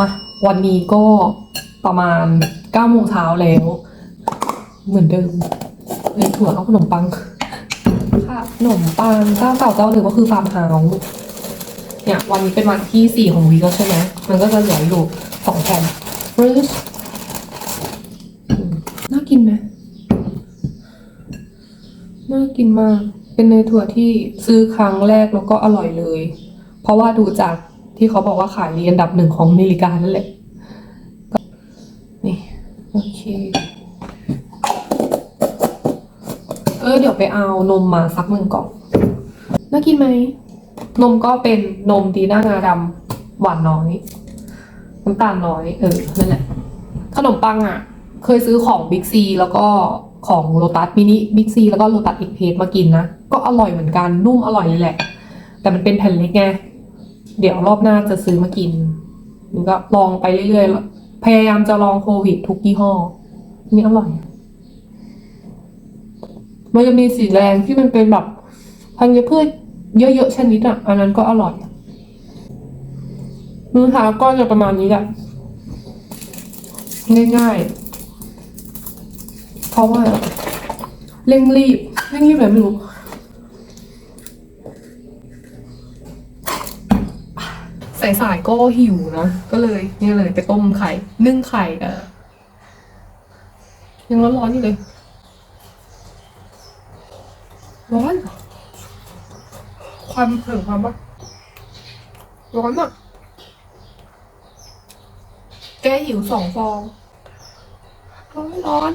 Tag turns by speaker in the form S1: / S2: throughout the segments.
S1: มาวันนี้ก็ประมาณเก้าโมงเช้าแล้ว เหมือนเดิมเลยถั่วเอาขนมปังค่ะขนมปังเจ้าเก่าเจ้าเดิมก็คือฟาร์มเฮาส์เนี่ยวันนี้เป็นวันที่สี่ของวีคแล้วใช่ไหมมันก็จะเหลืออยู่สองแผ่นบริชน่ากินไหมน่ากินมาก เป็นเนยถั่วที่ซื้อครั้งแรกแล้วก็อร่อยเลย เพราะว่าดูจาก ที่เขาบอกว่าขายดีอันดับหนึ่งของอเมริกานั่นแหละนี่โอเค เออเดี๋ยวไปเอานมมาสักหนึ่งกล่องน่ากินไหม นมก็เป็นนมดีน่างาดำหวานน้อยน้ำตาลน้อย เออ นั่นแหละ ขนมปังอะ เคยซื้อของบิ๊กซีแล้วก็ของโ o ตัสมินิบิ๊กซีแล้วก็โ o ตัสอีกเพจมากินนะ ก็อร่อยเหมือนกันนุ่มอร่อยเลยแหละ แต่มันเป็นแผ่นเล็กไง เดี๋ยวรอบหน้าจะซื้อมากินนี่ก็ลองไปเรื่อยๆ พยายามจะลองโควิดทุกยี่ห้อ นี่อร่อย มันจะมีสีแดงที่มันเป็นแบบธัญพืชเยอะๆชนิดอะ อันนั้นก็อร่อยเนื้อหาก็จะประมาณนี้แหละ ง่ายๆ เพราะว่าเร่งรีบเร่งรีบแบบไม่รู้ สายๆก็หิวนะ ก็เลยเนี่ยเลยไปต้มไข่ นึ่งไข่เออยังร้อนๆอยู่เลย ร้อน ความเผิ่ความว่าร้อนมากแกหิวสองฟองร้อนร้อน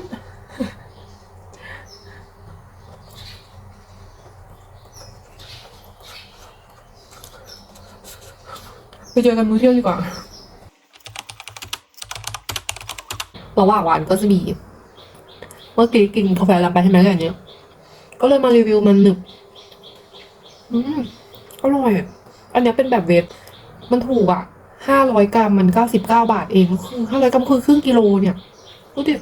S1: ไปเจอกันมื้อเที่ยงดีกว่าระหว่างวันก็จะมี เมื่อกี้กินกาแฟแล้วไปใช่ไหมอย่างเนี้ย ก็เลยมารีวิวมันหนึบอืมอร่อยอันเนี้ยเป็นแบบเวฟมันถูกอะห้าร้อยกรัมมันเก้าสิบเก้าบาทเองก็คือห้าร้อยกรัมคือครึ่งกิโลเนี่ยดูดิ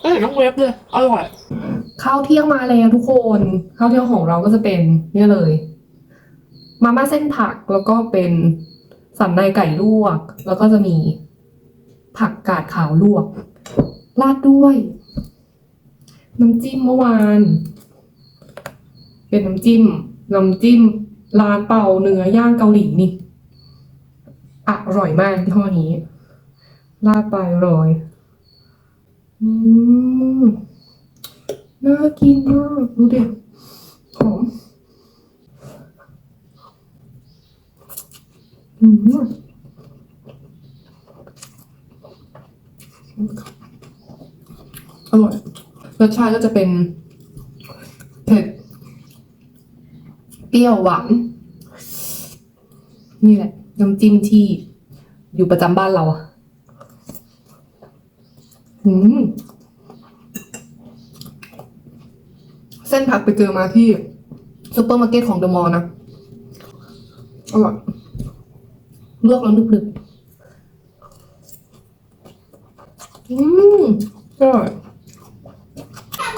S1: ก็เห็นต้องเวฟเลยอร่อยข้าวเที่ยงมาแล้วทุกคนข้าวเที่ยงของเราก็จะเป็นเนี่ยเลย มาม่าเส้นผักแล้วก็เป็นสันในไก่ลวก แล้วก็จะมีผักกาดขาวลวก ราดด้วย น้ำจิ้มเมื่อวาน เป็นน้ำจิ้มน้ำจิ้มร้านเป่าเนื้อย่างเกาหลีนี่อร่อยมากที่ห้อนี้ราดไปอร่อยอืมน่ากินมาก ดูดิหอม อร่อยรสชาติก็จะเป็นเผ็ดเปรี้ยวหวานนี่แหละน้ำจิ้มที่อยู่ประจำบ้านเราอะอืมเส้นผักไปเจอมาที่ซูเปอร์มาร์เก็ตของเดอะมอลล์นะอร่อย ลวกแล้วนึบๆอืมอร่อย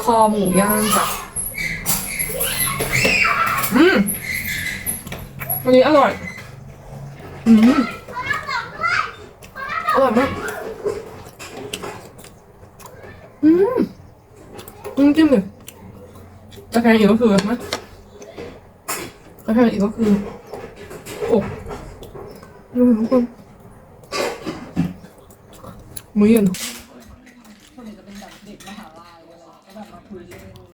S1: คอหมูย่างจ้ะอืมวันนี้อร่อย อืมอร่อยมากอืมน้ำจิ้มเลยกระเทียมอีกก็คือนะกระเทียมอีกก็คือโอ้ ดูทุกค